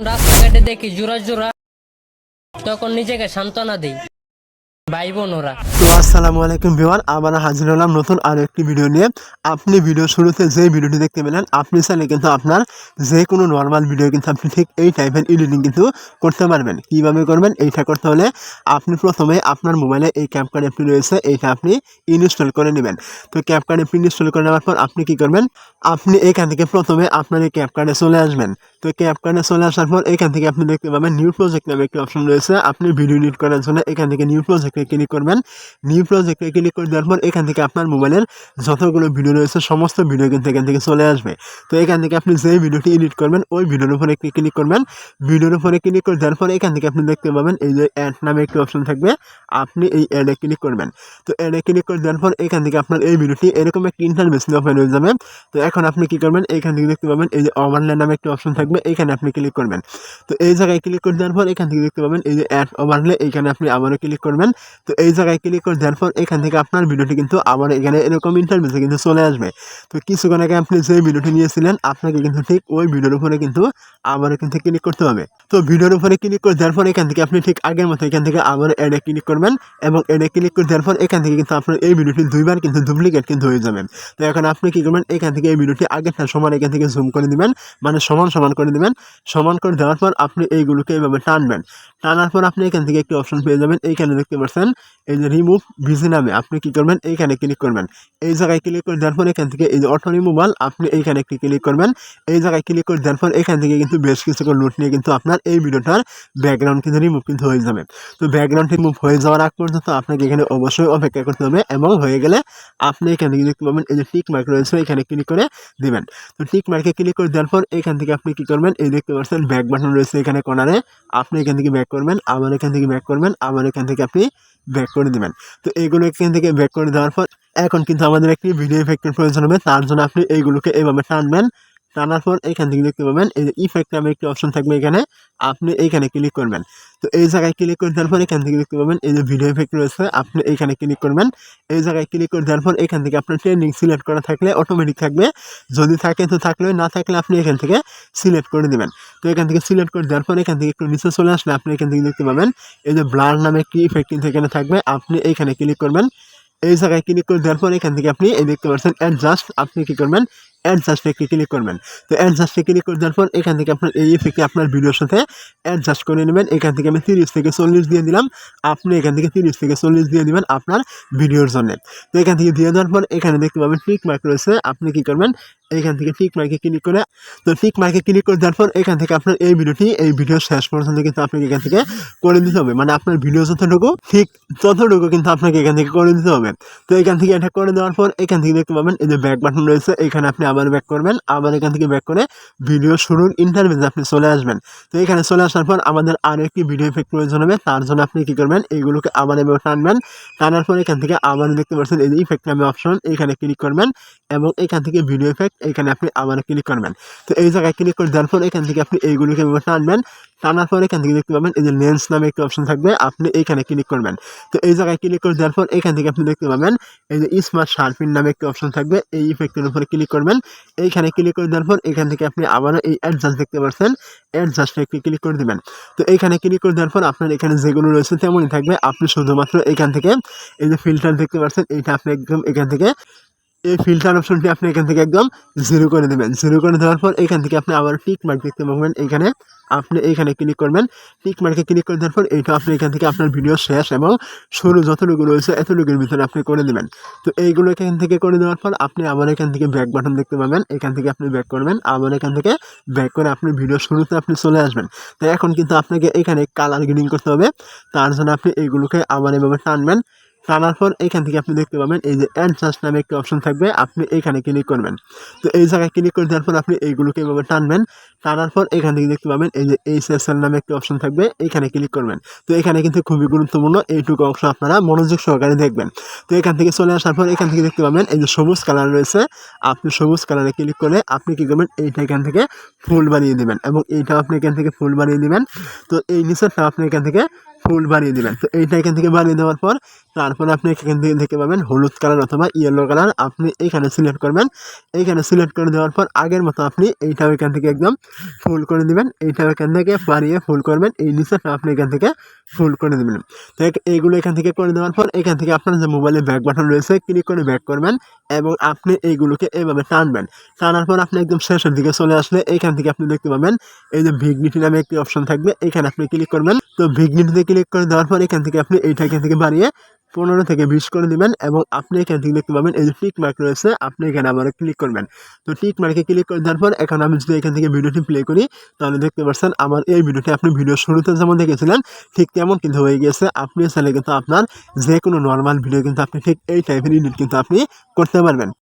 রাস্তাঘাটে দেখি জোড়া জোড়া। তখন নিজেকে সান্ত্বনা দিই। আপনি নর্মাল ভিডিও কিন্তু আপনি ঠিক এই টাইপের কিন্তু করতে পারবেন। করবেন, এইটা করতে হলে আপনি প্রথমে আপনার মোবাইলে এই ক্যাপকার্ড অ্যাপটি রয়েছে, এইটা আপনি ইনস্টল করে নেবেন। তো ক্যাপকার্ড অ্যাপটি ইনস্টল করে নেওয়ার পর আপনি কি করবেন, আপনি এখান থেকে প্রথমে আপনার এই ক্যাপকার্ডে চলে আসবেন। তো ক্যাপকার্ডে চলে আসার পর এখান থেকে আপনি দেখতে পাবেন নিউ প্রজেক্ট নামে একটি অপশন রয়েছে। আপনি ভিডিও এডিট করার জন্য এখান থেকে নিউ প্রজেক্টে ক্লিক করবেন। নিউ প্রজেক্টে ক্লিক করে দেওয়ার পর এখান থেকে আপনার মোবাইলের যতগুলো ভিডিও রয়েছে, সমস্ত ভিডিও কিন্তু এখান থেকে চলে আসবে। তো এখান থেকে আপনি যেই ভিডিওটি এডিট করবেন, ওই ভিডিওর উপরে একটি ক্লিক করবেন। ভিডিওর উপরে ক্লিক করে দেওয়ার পর এখান থেকে আপনি দেখতে পাবেন এই যে অ্যাড নামে একটি অপশন থাকবে। আপনি এই অ্যাডে ক্লিক করবেন। তো অ্যাডে ক্লিক করে দেওয়ার পর এখান থেকে আপনার এই ভিডিওটি এরকম একটি ইন্টারভেস ওপেন হয়ে যাবে। তো এখন আপনি কি করবেন? এখান থেকে দেখতে পাবেন এই যে ওভারলে নামে একটি অপশন থাকবে। এখানে আপনি ক্লিক করবেন। তো এই জায়গায় ক্লিক করে দেওয়ার পর এখান থেকে দেখতে পাবেন, এই যে অ্যাড ওভারলে এখানে আপনি আবারও ক্লিক করবেন। তো এই জায়গায় ক্লিক করে দেওয়ার পর এখান থেকে আপনার ভিডিওটি কিন্তু আবার এখানে এরকম ইন্টারভিউতে কিন্তু চলে আসবে। তো কিছুক্ষণ আগে আপনি যে ভিডিওটি নিয়েছিলেন, আপনাকে কিন্তু ঠিক ওই ভিডিওর উপরে কিন্তু আবারও কিন্তু ক্লিক করতে হবে। তো ভিডিওর উপরে ক্লিক করে দেওয়ার পর এখান থেকে আপনি ঠিক আগের মতো এখান থেকে আবার অ্যাডে ক্লিক করবেন এবং অ্যাডে ক্লিক করে দেওয়ার পর এখান থেকে কিন্তু আপনার এই ভিডিওটি দুইবার কিন্তু ডুপ্লিকেট কিন্তু হয়ে যাবে। তো এখন আপনি কি করবেন, এখান থেকে এই ভিডিওটি আগেরটা সমান এখান থেকে জুম করে দিবেন। মানে সমান সমান করে দেবেন সমান করে দেওয়ার পর আপনি এইগুলোকে এইভাবে টানবেন। টানার পর আপনি এখান থেকে একটি অপশন পেয়ে যাবেন। এইখানে দেখতে পাচ্ছেন, এই যে রিমুভ ভিজি নামে আপনি কি করবেন? এইখানে ক্লিক করবেন। এই জায়গায় ক্লিক করে দেওয়ার পর এখান থেকে এই যে অটো রিমুভাল আপনি এইখানে একটি ক্লিক করবেন। এই জায়গায় ক্লিক করে দেওয়ার পর এখান থেকে কিন্তু বেশ কিছুক্ষণ নোট নিয়ে কিন্তু আপনার এই ভিডিওটার ব্যাকগ্রাউন্ড কিন্তু রিমুভ কিন্তু হয়ে যাবে। তো ব্যাকগ্রাউন্ড রিমুভ হয়ে যাওয়ার আগ পর্যন্ত আপনাকে এখানে অবশ্যই অপেক্ষা করতে হবে এবং হয়ে গেলে আপনি এখান থেকে দেখতে পাবেন, এই যে টিক মার্ক রয়েছে, এখানে ক্লিক করে দিবেন। তো টিক মার্কে ক্লিক করে দেওয়ার পর এখান থেকে আপনি কি করবেন? এই দেখতে পাচ্ছেন ব্যাক বাটন রয়েছে এখানে কর্নারে আপনি এখান থেকে ব্যাক করবেন, আবার এখান থেকে ব্যাক করবেন, আবার এখান থেকে আপনি ব্যাক করে দিবেন। তো এইগুলো এখান থেকে ব্যাক করে দেওয়ার পর, এখন কিন্তু আমাদের একটি ভিডিও ইফেক্টের প্রয়োজন হবে। তার জন্য আপনি এইগুলোকে এইভাবে টানবেন। টানার পর এখান থেকে দেখতে পাবেন, এই যে ইফেক্ট নামে একটি অপশন থাকবে এখানে। আপনি এইখানে ক্লিক করবেন। তো এই জায়গায় ক্লিক করে দেওয়ার পর এখান থেকে দেখতে পাবেন, এই যে ভিডিও ইফেক্ট রয়েছে, আপনি এইখানে ক্লিক করবেন। এই জায়গায় ক্লিক করে দেওয়ার পর এখান থেকে আপনার ট্রেন্ডিং সিলেক্ট করা থাকলে অটোমেটিক থাকবে। যদি থাকে তো থাকলে না থাকলে আপনি এখান থেকে সিলেক্ট করে দেবেন। তো এখান থেকে সিলেক্ট করে দেওয়ার পর এখান থেকে একটু নিচে চলে আসলে আপনি এখান থেকে দেখতে পাবেন, এই যে ব্লার নামে একটি ইফেক্ট কিন্তু এখানে থাকবে, আপনি এইখানে ক্লিক করবেন। এই জায়গায় ক্লিক করে দেওয়ার পর এখান থেকে আপনি এই দেখতে পাচ্ছেন অ্যাডজাস্ট আপনি কী করবেন? অ্যাডজাস্টে ক্লিক করবেন তো অ্যাডজাস্টে ক্লিক করে দেওয়ার পর এখান থেকে আপনার এই ইফেক্টে আপনার ভিডিওর সাথে অ্যাডজাস্ট করে নেবেন এখান থেকে আমি তিরিশ থেকে চল্লিশ দিয়ে দিলাম আপনি এখান থেকে তিরিশ থেকে চল্লিশ দিয়ে দিবেন আপনার ভিডিওর জন্য তো এখান থেকে দিয়ে দেওয়ার পর এখানে দেখতে পাবেন টিক মার্ক রয়েছে আপনি কি করবেন এখান থেকে টিক মার্কে ক্লিক করে তো টিক মার্কে ক্লিক করে দেওয়ার পর এখান থেকে আপনার এই ভিডিওটি এই ভিডিও শেষ পর্যন্ত কিন্তু আপনাকে এখান থেকে করে দিতে হবে মানে আপনার ভিডিও যতটুকু ঠিক ততটুকু কিন্তু আপনাকে এখান থেকে করে দিতে হবে তো এখান থেকে এটা করে দেওয়ার পর এখান থেকে দেখতে পাবেন এই যে ব্যাক বাটন রয়েছে এখানে আপনি আবার ব্যাক করবেন, আবার এখান থেকে ব্যাক করে ভিডিও শুরুর ইন্টারভিউতে আপনি চলে আসবেন। তো এখানে চলে আসার পর আমাদের আরও একটি ভিডিও এফেক্ট প্রয়োজন হবে, তার জন্য আপনি কী করবেন এইগুলোকে আবার এবার টানবেন, টানার পর এখান থেকে আবার দেখতে পাচ্ছেন এই যে ইফেক্ট নামে অপশন এখানে ক্লিক করবেন এবং এখান থেকে ভিডিও এফেক্ট এখানে আপনি আবার ক্লিক করবেন। তো এই জায়গায় ক্লিক করে দেওয়ার পর এখান থেকে আপনি এইগুলোকে এভাবে টানবেন টানার পর এখান থেকে দেখতে পাবেন এই যে লেন্স নামে একটি অপশন থাকবে, আপনি এইখানে ক্লিক করবেন। তো এই জায়গায় ক্লিক করে দেওয়ার পর এখান থেকে আপনি দেখতে পাবেন এই যে স্মার্ট শার্পিন নামে একটি অপশন থাকবে, এই ইফেক্টের উপরে ক্লিক করবেন। এইখানে ক্লিক করে দেওয়ার পর এখান থেকে আপনি আবারও এই অ্যাডজাস্ট দেখতে পাচ্ছেন অ্যাডজাস্টে একটি ক্লিক করে দেবেন। তো এইখানে ক্লিক করে দেওয়ার পর আপনার এখানে যেগুলো রয়েছে তেমনই থাকবে। আপনি শুধুমাত্র এখান থেকে এই যে ফিল্টার দেখতে পাচ্ছেন, এইটা আপনি একদম এখান থেকে এই ফিল্টার অপশনটি আপনি এখান থেকে একদম জিরো করে দেবেন। জিরো করে দেওয়ার পর এখান থেকে আপনি আবার টিক মার্ক দেখতে পাবেন। এখানে আপনি এইখানে ক্লিক করবেন। টিক মার্কে ক্লিক করে দেওয়ার পর এইটা আপনি এখান থেকে আপনার ভিডিও শেষ এবং শুরু যতটুকু রয়েছে এতটুকুর ভিতরে আপনি করে দেবেন। তো এইগুলো এখান থেকে করে দেওয়ার পর আপনি আবার এখান থেকে ব্যাক বাটন দেখতে পাবেন। এখান থেকে আপনি ব্যাক করবেন। আবার এখান থেকে ব্যাক করে আপনি ভিডিও শুরুতে আপনি চলে আসবেন। তো এখন কিন্তু আপনাকে এখানে কালার গ্রিডিং করতে হবে। তার জন্য আপনি এইগুলোকে আবার এভাবে টানবেন। টানার পর এখান থেকে আপনি দেখতে পাবেন এই যে অ্যাডজাস্ট নামে একটি অপশন থাকবে, আপনি এইখানে ক্লিক করবেন। তো এই জায়গায় ক্লিক করে দেওয়ার পর আপনি এইগুলোকে এভাবে টানবেন। টানার পর এখান থেকে দেখতে পাবেন এই যে এইচ এস এল নামে একটি অপশন থাকবে, এখানে ক্লিক করবেন। তো এখানে কিন্তু খুবই গুরুত্বপূর্ণ এইটুকু অংশ আপনারা মনোযোগ সহকারে দেখবেন। তো এখান থেকে চলে আসার পর এখান থেকে দেখতে পাবেন এই যে সবুজ কালার রয়েছে, আপনি সবুজ কালারে ক্লিক করে আপনি কী করবেন, এইটা এখান থেকে ফুল বানিয়ে দেবেন এবং এইটাও আপনি এখান থেকে ফুল বানিয়ে দেবেন। তো এই নিচেরটা আপনি এখান থেকে ফুল বানিয়ে দিবেন তো এইটা এখান থেকে বানিয়ে দেওয়ার পর, তারপর আপনি এখান থেকে দেখতে পাবেন হলুদ কালার অথবা ইয়েলো কালার। আপনি এইখানে সিলেক্ট করবেন। এইখানে সিলেক্ট করে দেওয়ার পর, আগের মতো আপনি এইটাও এখান থেকে একদম ফুল করে দিবেন। এইটাও এখান থেকে বাড়িয়ে ফুল করবেন। এই নিচেটা আপনি এখান থেকে ফুল করে দেবেন। তো এইগুলো এখান থেকে করে দেওয়ার পর, এখান থেকে আপনার যে মোবাইলে ব্যাক বাটন রয়েছে ক্লিক করে ব্যাক করবেন এবং আপনি এইগুলোকে এইভাবে টানবেন। টানার পর আপনি একদম শেষের দিকে চলে আসলে এইখান থেকে আপনি দেখতে পাবেন, এই যে ভিগনিটি নামে একটি অপশন থাকবে। এখানে আপনি ক্লিক করবেন। তো ভিগনিটিতে ক্লিক করে দেওয়ার পর এখান থেকে আপনি এইটা এখান থেকে বাড়িয়ে পনেরো থেকে বিশ করে দিবেন এবং আপনি এখান থেকে দেখতে পাবেন এই যে টিক মার্ক রয়েছে, আপনি এখানে আবার ক্লিক করবেন। তো টিক মার্কে ক্লিক করে দেওয়ার পর এখন আমি যদি এখান থেকে ভিডিওটি প্লে করি, তাহলে দেখতে পাচ্ছেন আমার এই ভিডিওটি আপনি ভিডিও শুরুতে যেমন দেখেছিলেন, ঠিক তেমন কিন্তু হয়ে গিয়েছে। আপনি চাইলে কিন্তু আপনার যে কোনো নর্মাল ভিডিও কিন্তু আপনি ঠিক এই টাইপের এডিট কিন্তু আপনি করতে পারবেন।